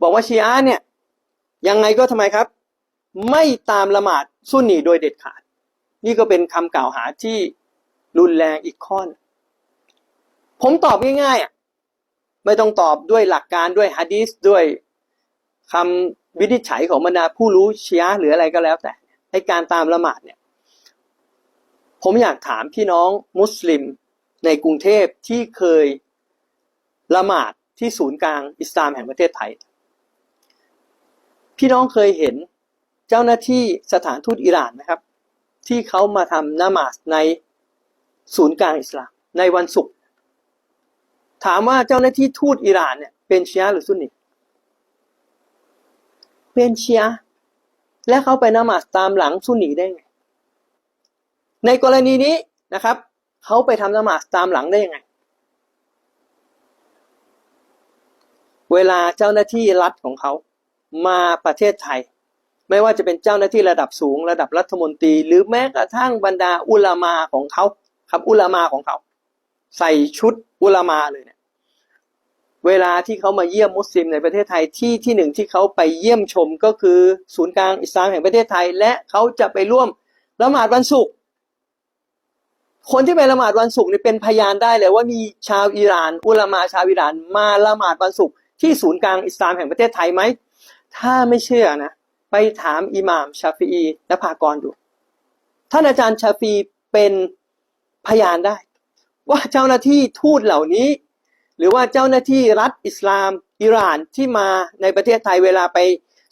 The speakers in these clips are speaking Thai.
บอกว่าชีอะเนี่ยยังไงก็ทำไมครับ ไม่ตามละหมาดซุนนีโดยเด็ดขาด นี่ก็เป็นคำกล่าวหาที่รุนแรงอีกข้อนผมตอบง่ายๆอะไม่ต้องตอบด้วยหลักการด้วยฮะดีสด้วยคำวินิจฉัยของบรรดาผู้รู้ชีอะห์หรืออะไรก็แล้วแต่ไอการตามละหมาดเนี่ยผมอยากถามพี่น้องมุสลิมในกรุงเทพที่เคยละหมาดที่ศูนย์กลางอิสลามแห่งประเทศไทย พี่น้องเคยเห็นเจ้าหน้าที่สถานทูตอิหร่านนะครับ ที่เขามาทำนามาสในศูนย์กลางอิสลามในวันศุกร์ถามว่าเจ้าหน้าที่ทูตอิหร่านเนี่ยเป็นชีอะห์หรือซุนนีเป็นชีอะห์และเขาไปนามาสตามหลังซุนนีได้ไงในกรณีนี้นะครับเขาไปทำนามาสตามหลังได้ยังไง เวลาเจ้าหน้าที่รัฐของเขา มาประเทศไทย ไม่ว่าจะเป็นเจ้าหน้าที่ระดับสูง ระดับรัฐมนตรี หรือแม้กระทั่งบรรดาอุลามาของเขาครับอุลามาของเขา ใส่ชุดอุลามาเลยเนี่ยเวลาที่เขามาเยี่ยมมุสลิมในประเทศไทยที่ที่หนึ่งที่เขาไปเยี่ยมชมก็คือศูนย์กลางอิสลามแห่งประเทศไทย และเขาจะไปร่วมละหมาดวันศุกร์คนที่ไปละหมาดวันศุกร์นี่เป็นพยานได้เลยว่ามีชาวอิหร่าน อุลามาชาวอิหร่าน มาละหมาดวันศุกร์ที่ศูนย์กลางอิสลามแห่งประเทศไทยไหม ถ้าไม่เชื่อนะ ไปถามอิหม่ามชาฟีและภากรดู ท่านอาจารย์ชาฟีเป็นพยานได้ ว่าเจ้าหน้าที่ทูตเหล่านี้ หรือว่าเจ้าหน้าที่รัฐอิสลาม อิหร่านที่มาในประเทศไทยเวลาไป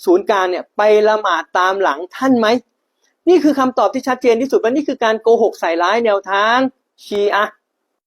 ศูนย์กางเนี่ยไปละหมาดตามหลังท่านไหม นี่คือคำตอบที่ชัดเจนที่สุดว่านี่คือการโกหกใส่ร้ายแนวทางชีอะ